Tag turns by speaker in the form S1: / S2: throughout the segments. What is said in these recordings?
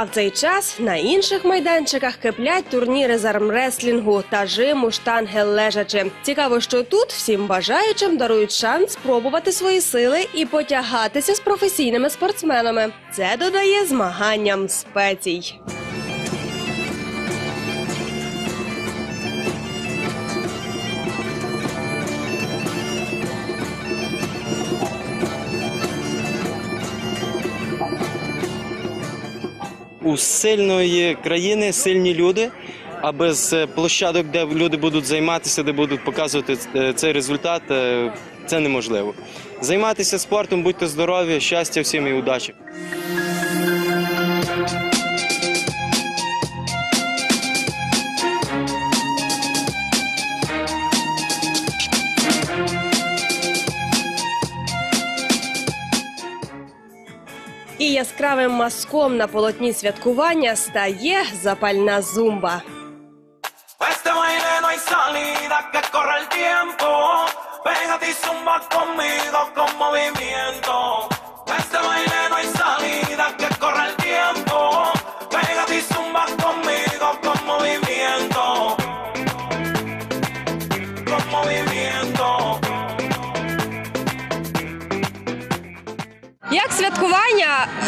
S1: А в цей час на інших майданчиках киплять турніри з армреслінгу та жиму штанги лежачи. Цікаво, що тут всім бажаючим дарують шанс спробувати свої сили і потягатися з професійними спортсменами. Це додає змаганням спецій.
S2: У сильної країни сильні люди. А без е, площадок, де люди будуть займатися, де будуть показувати е, цей результат, е, це неможливо. Займатися спортом, будьте здорові, щастя всім і удачі.
S1: Яскравим маском на полотні святкування стає запальна зумба.
S3: Pégate y zumba conmigo con movimiento.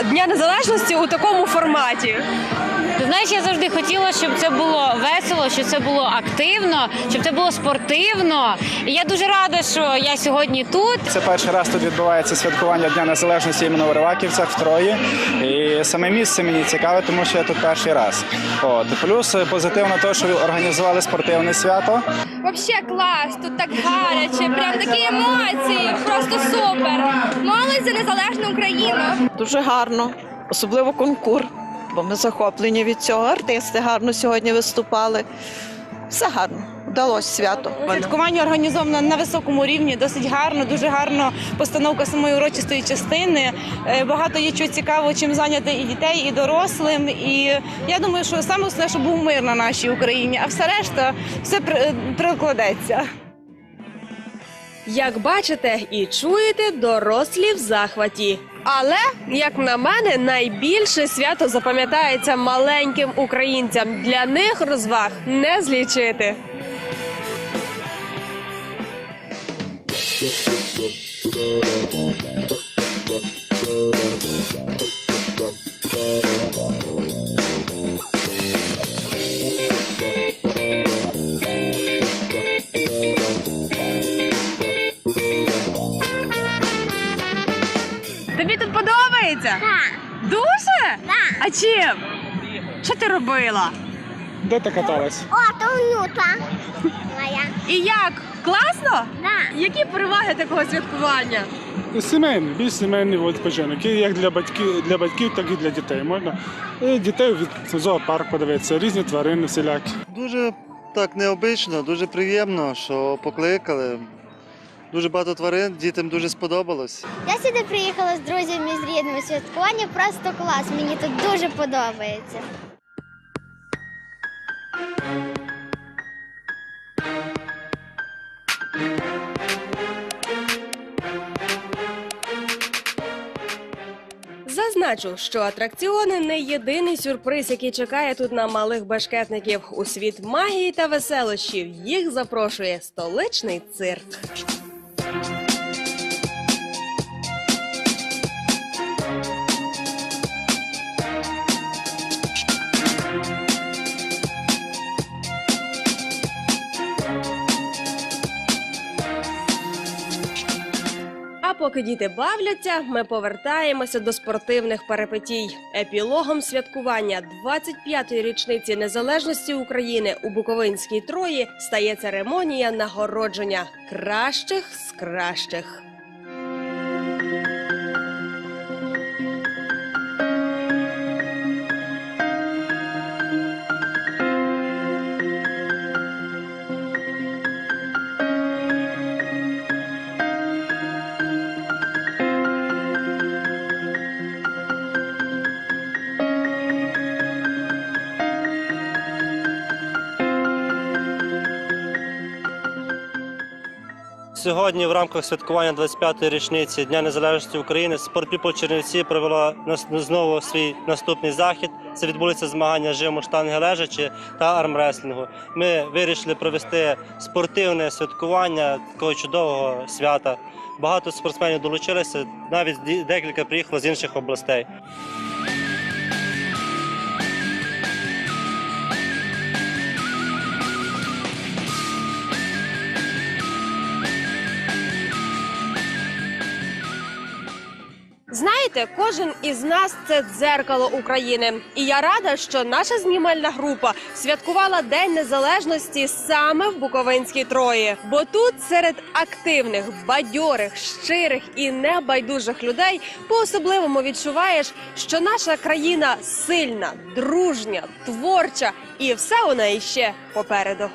S1: Дня Незалежності у такому форматі?
S4: Ти знаєш, я завжди хотіла, щоб це було весело, щоб це було активно, щоб це було спортивно. І я дуже рада, що я сьогодні тут.
S5: Це перший раз тут відбувається святкування Дня Незалежності іменно в Риваківцях в Трої. І саме місце мені цікаве, тому що я тут перший раз. От плюс е, позитивно те, що організували спортивне свято.
S6: Вообще клас, тут так гаряче, прям такі емоції, просто супер. За незалежну Україну.
S7: Дуже гарно, особливо конкур, бо ми захоплені від цього. Артисти гарно сьогодні виступали. Все гарно, вдалося свято.
S8: Святкування організовано на високому рівні, досить гарно, дуже гарно постановка самої урочистої частини. Е, Багато є чого цікавого, чим зайняти і дітей, і дорослим. І я думаю, що саме основне, щоб був мир на нашій Україні, а все решта все е, прикладеться.
S1: Як бачите і чуєте, дорослі в захваті. Але, як на мене, найбільше свято запам'ятається маленьким українцям. Для них розваг не злічити. Подобається? Так. Дуже? Так. А чим? Що ти робила?
S5: Де ти каталась?
S6: О, то внука моя.
S1: І як? Класно?
S6: Да.
S1: Які переваги такого святкування?
S9: Сімейний, більш сімейний відпочинок. І як для батьків, для батьків, так і для дітей. Можна і дітей від зоопарк подивитися, різні тварини всілякі.
S10: Дуже так необично, дуже приємно, що покликали. Дуже багато тварин, дітям дуже сподобалось.
S6: Я сюди приїхала з друзями з рідними. Святкування просто клас. Мені тут дуже подобається.
S1: Зазначу, що атракціони не єдиний сюрприз, який чекає тут на малих башкетників. У світ магії та веселощів їх запрошує столичний цирк. Поки діти бавляться, ми повертаємося до спортивних перипетій. Епілогом святкування 25-ї річниці незалежності України у Буковинській Трої стає церемонія нагородження кращих з кращих.
S11: Сьогодні в рамках святкування 25-ї річниці Дня Незалежності України Спортпіпл Чернівці провело знову свій наступний захід. Це відбулися змагання жиму штанги лежачі та армреслінгу. Ми вирішили провести спортивне святкування такого чудового свята. Багато спортсменів долучилися, навіть декілька приїхало з інших областей.
S1: Знаєте, кожен із нас це дзеркало України, і я рада, що наша знімальна група святкувала День Незалежності саме в Буковинській Трої. Бо тут серед активних, бадьорих, щирих і небайдужих людей по-особливому відчуваєш, що наша країна сильна, дружня, творча, і все у неї ще попереду.